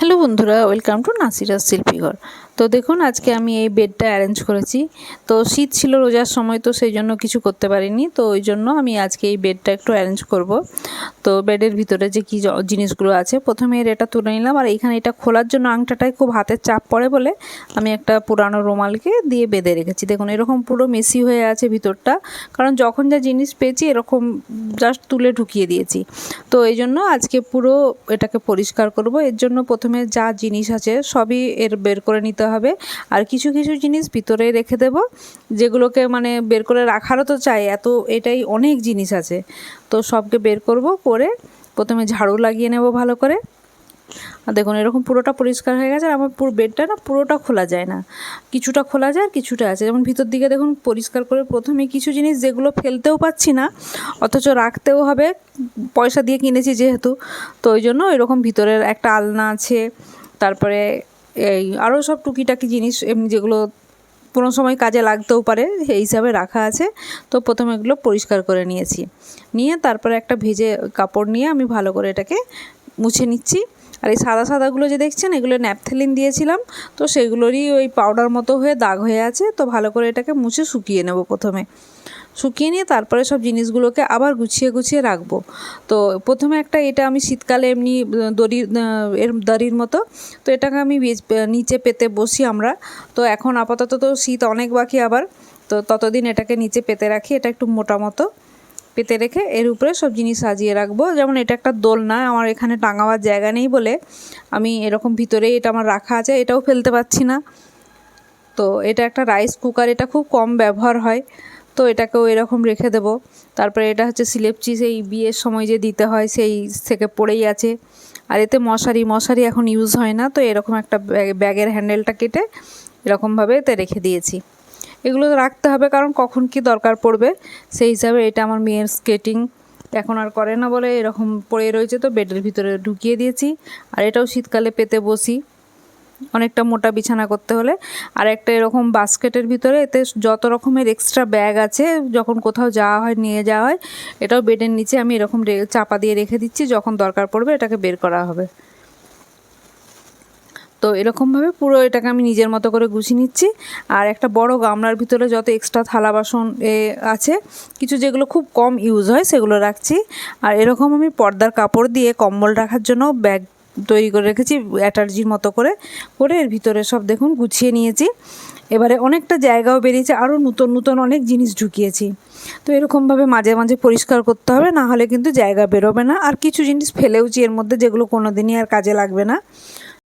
Hello বন্ধুরা, welcome to নাসিরাজ শিল্পীঘর। তো দেখুন, আজকে আমি এই বেডটা অ্যারেঞ্জ করেছি। তো শীত ছিল রোজার সময়, তো সেই জন্য কিছু করতে পারিনি। তো ওই জন্য আমি আজকে এই বেডটা একটু অ্যারেঞ্জ করব। তো বেডের ভিতরে যে কী জিনিসগুলো আছে, প্রথমে এর এটা তুলে নিলাম। আর এইখানে এটা খোলার জন্য আংটাটায় খুব হাতের চাপ পড়ে বলে আমি একটা পুরানো রুমালকে দিয়ে বেঁধে রেখেছি। দেখুন, এরকম পুরো মেসি হয়ে আছে ভিতরটা। কারণ যখন যা জিনিস পেয়েছি, এরকম জাস্ট তুলে ঢুকিয়ে দিয়েছি। তো এই জন্য আজকে পুরো এটাকে পরিষ্কার করব। এর জন্য প্রথমে যা জিনিস আছে সবই এর বের করে নিতে হবে। আর কিছু কিছু জিনিস ভিতরে রেখে দেব, যেগুলোকে মানে বের করে রাখারও তো চাই, এত, এটাই অনেক জিনিস আছে। তো সবকে বের করব, করে প্রথমে ঝাড়ু লাগিয়ে নেব ভালো করে। দেখুন, এরকম পুরোটা পরিষ্কার হয়ে গেছে আর আমার পুরো বেডটা না পুরোটা খোলা যায় না। কিছুটা খোলা যায় আর কিছুটা আছে। যেমন ভিতর দিকে দেখুন, পরিষ্কার করে প্রথমে কিছু জিনিস যেগুলো ফেলতেও পাচ্ছি না, অথচ রাখতেও হবে। পয়সা দিয়ে কিনেছি যেহেতু, তো ওই জন্য এরকম ভিতরের একটা আলনা আছে, তারপরে এই আরও সব টুকিটাকি জিনিস এমনি যেগুলো কোনো সময় কাজে লাগতেও পারে সেই হিসাবে রাখা আছে। তো প্রথমে এগুলো পরিষ্কার করে নিয়েছি। নিয়ে তারপরে একটা ভেজে কাপড় নিয়ে আমি ভালো করে এটাকে মুছে নিচ্ছি। আর এই সাদা সাদাগুলো যে দেখছেন, এগুলো ন্যাপথেলিন দিয়েছিলাম। তো সেগুলোরই ওই পাউডার মতো হয়ে দাগ হয়ে আছে। তো ভালো করে এটাকে মুছে শুকিয়ে নেব প্রথমে। শুকিয়ে নিয়ে তারপরে সব জিনিসগুলোকে আবার গুছিয়ে গুছিয়ে রাখব। তো প্রথমে একটা এটা আমি শীতকালে এমনি দড়ি এর দড়ির মতো। তো এটাকে আমি নিচে পেতে বসি আমরা। তো এখন আপাতত তো শীত অনেক বাকি আবার। তো ততদিন এটাকে নিচে পেতে রাখি। এটা একটু মোটা মতো। পেতে রেখে এর উপরে সব জিনিস সাজিয়ে রাখব। যেমন এটা একটা দোলনা, আমার এখানে টাঙাবার জায়গা নেই বলে আমি এরকম ভিতরেই এটা আমার রাখা আছে, এটাও ফেলতে পারছি না। তো এটা একটা রাইস কুকার, এটা খুব কম ব্যবহার হয়, তো এটাকেও এরকম রেখে দেব। তারপরে এটা হচ্ছে সিলেপচি সেই বিয়ের সময় যে দিতে হয় সেই থেকে পড়েই আছে। আর এতে মশারি মশারি এখন ইউজ হয় না, তো এরকম একটা ব্যাগ- ব্যাগের হ্যান্ডেলটা কেটে এরকমভাবে এতে রেখে দিয়েছি। এগুলো রাখতে হবে, কারণ কখন কি দরকার পড়বে। সেই হিসাবে এটা আমার মেয়ের স্কেটিং এখন আর করে না বলে এরকম পড়ে রয়েছে তো, বেডের ভিতরে ঢুকিয়ে দিয়েছি। আর এটাও শীতকালে পেতে বসি। অনেকটা মোটা বিছানা করতে হলে। আর একটা এরকম বাস্কেটের ভিতরে এতে যত রকমের এক্সট্রা ব্যাগ আছে, যখন কোথাও যাওয়া হয়, নিয়ে যাওয়া হয়, এটাও বেডের নিচে আমি এরকম চাপা দিয়ে রেখে দিচ্ছি, যখন দরকার পড়বে এটাকে বের করা হবে। তো এরকমভাবে পুরো এটাকে আমি নিজের মতো করে গুছিয়ে নিচ্ছি। আর একটা বড় গামলার ভিতরে যত এক্সট্রা থালা বাসন আছে, কিছু যেগুলো খুব কম ইউজ হয় সেগুলো রাখছি। আর এরকম আমি পর্দার কাপড় দিয়ে কম্বল রাখার জন্য ব্যাগ তৈরি করে রেখেছি, অ্যাটার্জির মতো করে করে এর ভিতরে সব দেখুন গুছিয়ে নিয়েছি। এবারে অনেকটা জায়গাও বেরিয়েছে, আরও নতুন নতুন অনেক জিনিস ঢুকিয়েছি। তো এরকমভাবে মাঝে মাঝে পরিষ্কার করতে হবে, না হলে কিন্তু জায়গা বেরোবে না। আর কিছু জিনিস ফেলেওছি এর মধ্যে যেগুলো কোনো দিনই আর কাজে লাগবে না।